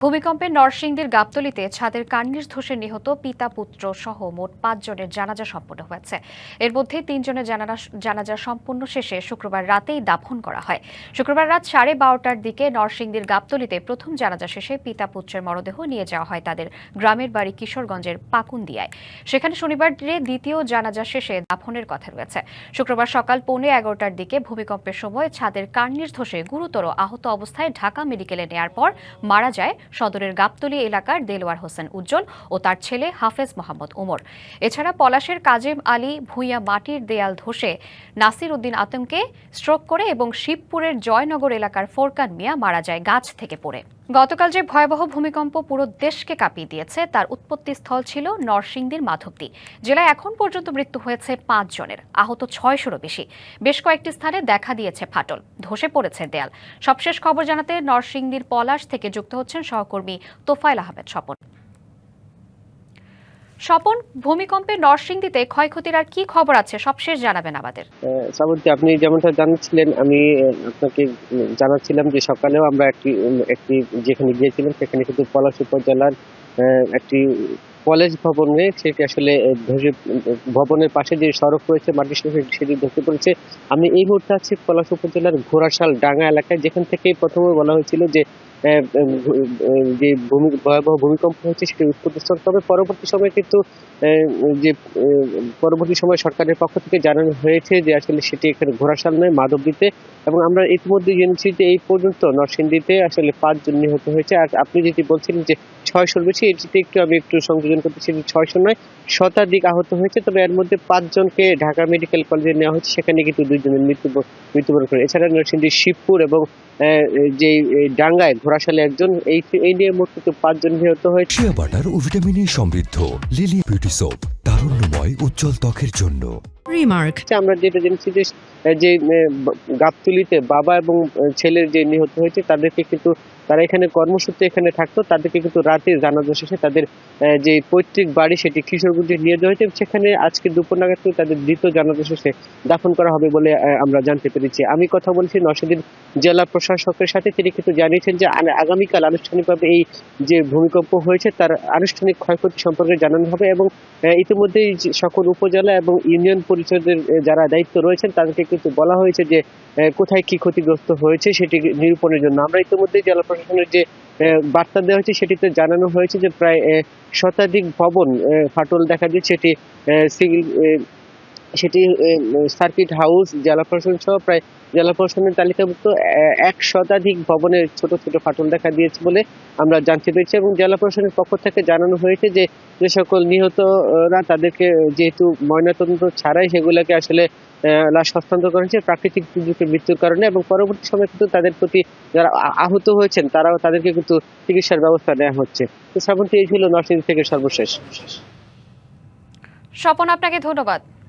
ভূমিকম্পে নরসিংদীর গাবতলিতে ছাদের কার্নিশ ধসে নিহত পিতা, পুত্র সহ মোট পাঁচজনের জানাজা সম্পন্ন হয়েছে। এর মধ্যে তিনজনের জানাজা সম্পন্ন শেষে শুক্রবার রাতেই দাফন করা হয়। শুক্রবার রাত সাড়ে বারোটার দিকে নরসিংদীর গাবতলিতে প্রথম জানাজা শেষে পিতা, পুত্রের মরদেহ নিয়ে যাওয়া হয় তাদের গ্রামের বাড়ি কিশোরগঞ্জের পাকুন্দিয়ায়। সেখানে শনিবার দ্বিতীয় জানাজা শেষে দাফনের কথা রয়েছে। শুক্রবার সকাল পৌনে এগারোটার দিকে ভূমিকম্পের সময় ছাদের কার্নিশ ধসে গুরুতর আহত অবস্থায় ঢাকা মেডিকেলে নেয়ার পর মারা যায় সদরের গাবতলি এলাকার দেলোয়ার হোসেন উজ্জ্বল ও তার ছেলে হাফেজ মোহাম্মদ ওমর এছাড়া পলাশের কাজেম আলী ভূঁইয়া মাটির দেয়াল ধসে নাসির উদ্দিন আতমকে স্ট্রোক করে এবং শিবপুরের জয়নগর এলাকার ফোরকান মিয়া মারা যায় গাছ থেকে পড়ে। গতকাল যে ভয়াবহ ভূমিকম্প পুরো দেশকে কাঁপিয়ে দিয়েছে, তার উৎপত্তি স্থল ছিল নরসিংদীর মাধবদী। জেলায় এখন পর্যন্ত মৃত্যু হয়েছে পাঁচ জনের, আহত ছয়শোরও বেশি। বেশ কয়েকটি স্থানে দেখা দিয়েছে ফাটল, ধসে পড়েছে দেয়াল। সবশেষ খবর জানাতে নরসিংদীর পলাশ থেকে যুক্ত হচ্ছেন সহকর্মী তোফাইল আহমেদ স্বপন। স্বপন, ভূমিকম্পে নরসিংদীতে ক্ষয়ক্ষতির আর কি খবর আছে? সবশেষ জানাবেন আমাদের। শ্রাবন্তী আপনি যেমনটা জানাচ্ছিলেন, আমি আপনাকে জানাচ্ছিলাম যে সকালেও আমরা একটি একটি যেখানে গিয়েছিলাম, সেখানে কিন্তু পলাশ উপজেলার একটি কলেজ ভবনে, সেটি আসলে ধসে ভবনের পাশে যে সড়ক রয়েছে মাটির সড়ক, সেটি ধসে পড়েছে। আমি এই মুহূর্তে আছি পলাশ উপজেলার ঘোড়াশাল, ডাঙ্গা এলাকায়, যেখান থেকে প্রথমে বলা হয়েছিল যে যে ভূমি, ভয়াবহ ভূমিকম্প হয়েছে সেটি উৎপত্তিস্থল। তবে পরবর্তী সময়ে কিন্তু যে পরবর্তী সময় সরকারের পক্ষ থেকে জানানো হয়েছে যে আসলে সেটি এখানে ঘোড়াশাল নয় মাধবদীতে এবং আমরা ইতিমধ্যে জেনেছি যে এই পর্যন্ত নরসিংদীতে আসলে পাঁচজন নিহত হয়েছে। আর আপনি যেটি বলছিলেন যে ছয়শোর বেশি, এটিতে একটু আমি একটু সংযোজন করতে যে ছয়শো নয়, শতাধিক আহত হয়েছে। তবে এর মধ্যে পাঁচজনকে ঢাকা মেডিকেল কলেজে নেওয়া হয়েছে। সেখানে কিন্তু দুইজনের মৃত্যু মৃত্যুবরণ করে এছাড়া নরসিংদীর শিবপুর এবং যে ডাঙ্গায় ঘোড়াশালে একজন, এই এই নিয়ে মোট পাঁচজন নিহত হয়েছে। শিয়া বাটার ও ভিটামিনে সমৃদ্ধ, লিলি বিউটি সোপ, তারুণ্যময়, উজ্জ্বল ত্বকের জন্য। হচ্ছে আমরা যেটা জেনেছি যে যে গাবতলীতে বাবা এবং ছেলের যে নিহত হয়েছে, তাদেরকে কিন্তু তারা এখানে কর্মসূত্রে এখানে থাকতো। তাদেরকে কিন্তু রাতে জানাজা শেষে তাদের যে পৈতৃক বাড়ি সেটি কিশোরগঞ্জে নিয়ে যাওয়া হয়েছে সেখানে আজকে দুপুর নাগাদ তাদের দ্বিতীয় জানাজা শেষে দাফন করা হবে বলে আমরা জানতে পেরেছি। আমি কথা বলছি নরসিংদীর জেলা প্রশাসকের সাথে। তিনি কিন্তু জানিয়েছেন যে আগামীকাল আনুষ্ঠানিকভাবে এই যে ভূমিকম্প হয়েছে, তার আনুষ্ঠানিক ক্ষয়ক্ষতি সম্পর্কে জানানো হবে এবং ইতিমধ্যেই সকল উপজেলা এবং ইউনিয়ন পরিষদের যারা দায়িত্ব রয়েছেন, তাদেরকে কিন্তু বলা হয়েছে যে কোথায় কি ক্ষতিগ্রস্ত হয়েছে সেটি নিরূপণের জন্য। আমরা ইতিমধ্যেই জেলা প্রশাসনের যে বার্তা দেওয়া হয়েছে, সেটিতে জানানো হয়েছে যে, প্রায় শতাধিক ভবন ফাটল দেখা দিচ্ছে। সেটি সিভিল সেটি সার্কিট হাউস জেলা প্রশাসন সহ প্রায় জেলা প্রশাসনের তালিকাভুক্ত এক শতাধিক ভবনের ছোট ছোট ফাটল দেখা দিয়েছে বলে আমরা জানতে পেরেছি এবং জেলা প্রশাসনের পক্ষ থেকে জানানো হয়েছে যে যে সকল নিহতরা তাদেরকে যেহেতু ময়নাতদন্ত ছাড়াই সেগুলোকে আসলে লাশ হস্তান্তর করা হয়েছে, প্রাকৃতিক দুর্যোগের মৃত্যুর কারণে এবং পরবর্তী সময় কিন্তু তাদের প্রতি যারা আহত হয়েছেন তারাও তাদেরকে কিন্তু চিকিৎসার ব্যবস্থা নেওয়া হচ্ছে। তো শ্রাবন্তী এই ছিল নরসিংদী থেকে সর্বশেষ। স্বপন, আপনাকে ধন্যবাদ।